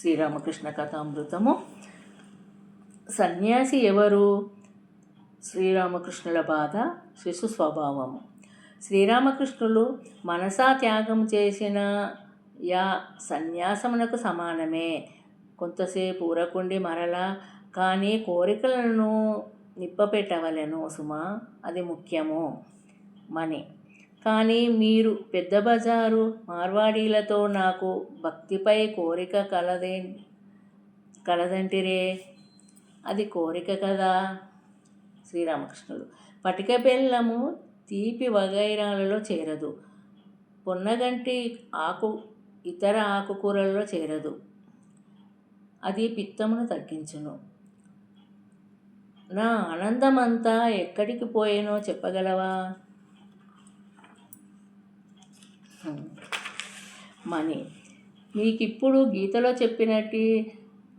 శ్రీరామకృష్ణ కథామృతము. సన్యాసి ఎవరు? శ్రీరామకృష్ణుల బాధ శిశు స్వభావము. శ్రీరామకృష్ణులు మనసా త్యాగం చేసిన యా సన్యాసమునకు సమానమే. కొంతసేపు ఊరకుండి మరలా కానీ కోరికలను నిప్పపెట్టవలను సుమా అది ముఖ్యము. మనీ కానీ మీరు పెద్ద బజారు మార్వాడీలతో నాకు భక్తిపై కోరిక కలదే కలదంటిరే. అది కోరిక కదా? శ్రీరామకృష్ణుడు. పటిక బెల్లము తీపి వగైరాలలో చేరదు. పొన్నగంటి ఆకు ఇతర ఆకుకూరలలో చేరదు. అది పిత్తమును తగ్గించును. నా ఆనందమంతా ఎక్కడికి పోయేనో చెప్పగలవా? మనీ. మీకిప్పుడు గీతలో చెప్పినట్టు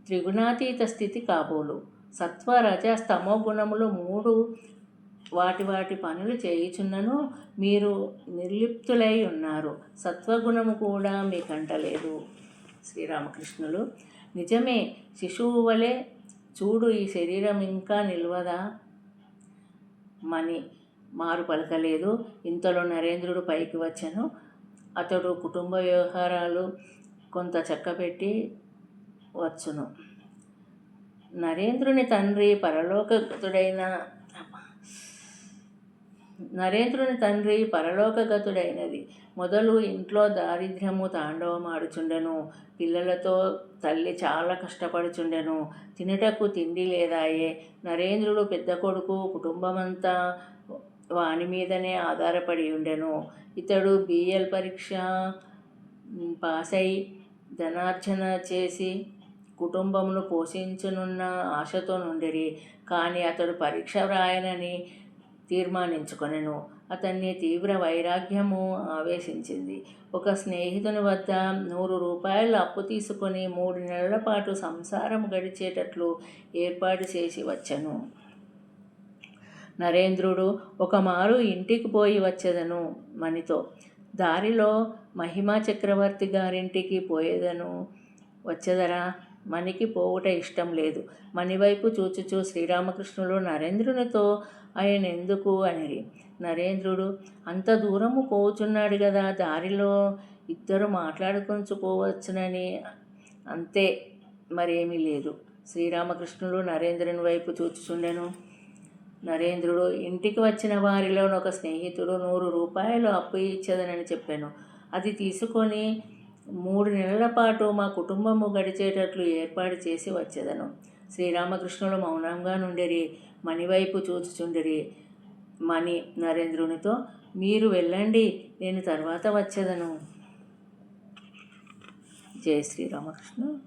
త్రిగుణాతీత స్థితి కాబోలు. సత్వ రజ స్తమో గుణములు మూడు వాటి వాటి పనులు చేయుచున్నను మీరు నిర్లిప్తులై ఉన్నారు. సత్వగుణము కూడా మీకంటలేదు శ్రీరామకృష్ణులు నిజమే శిశువు వలె చూడు ఈ శరీరం ఇంకా నిల్వదా? మని. మారు పలకలేదు. ఇంతలో నరేంద్రుడు పైకి వచ్చాను. అతడు కుటుంబ వ్యవహారాలు కొంత చక్కబెట్టి వచ్చును. నరేంద్రుని తండ్రి పరలోకగతుడైన నరేంద్రుని తండ్రి పరలోకగతుడైనది మొదలు ఇంట్లో దారిద్ర్యము తాండవమాడుచుండెను. పిల్లలతో తల్లి చాలా కష్టపడుచుండెను. తినుటకు తిండి లేదాయే. నరేంద్రుడు పెద్ద కొడుకు కుటుంబమంతా వాని మీదనే ఆధారపడి ఉండెను. ఇతడు బిఎల్ పరీక్ష పాస్ అయి ధనార్జన చేసి కుటుంబమును పోషించనున్న ఆశతో నుండిరి. కానీ అతడు పరీక్ష వ్రాయనని తీర్మానించుకొనెను. అతన్ని తీవ్ర వైరాగ్యము ఆవేశించింది. ఒక స్నేహితుని వద్ద నూరు రూపాయలు అప్పు తీసుకొని మూడు నెలల పాటు సంసారం గడిచేటట్లు ఏర్పాటు చేసి వచ్చను. నరేంద్రుడు ఒకమారు ఇంటికి పోయి వచ్చేదను మణితో. దారిలో మహిమా చక్రవర్తి గారింటికి పోయేదను వచ్చేదరా? మణికి పోవుట ఇష్టం లేదు. మణివైపు చూచుచూ శ్రీరామకృష్ణుడు నరేంద్రునితో ఆయన ఎందుకు అనిరి? నరేంద్రుడు అంత దూరము పోచున్నాడు కదా దారిలో ఇద్దరు మాట్లాడుకుంచుకోవచ్చునని అంతే మరేమీ లేదు. శ్రీరామకృష్ణుడు నరేంద్రుని వైపు చూచుచుండెను. నరేంద్రుడు ఇంటికి వచ్చిన వారిలోని ఒక స్నేహితుడు నూరు రూపాయలు అప్పు ఇచ్చేదనని చెప్పాను. అది తీసుకొని మూడు నెలల పాటు మా కుటుంబము గడిచేటట్లు ఏర్పాటు చేసి వచ్చేదను. శ్రీరామకృష్ణుడు మౌనంగా నుండిరి మణివైపు చూచుచుండిరి. మణి నరేంద్రునితో మీరు వెళ్ళండి నేను తర్వాత వచ్చేదను. జై శ్రీరామకృష్ణ.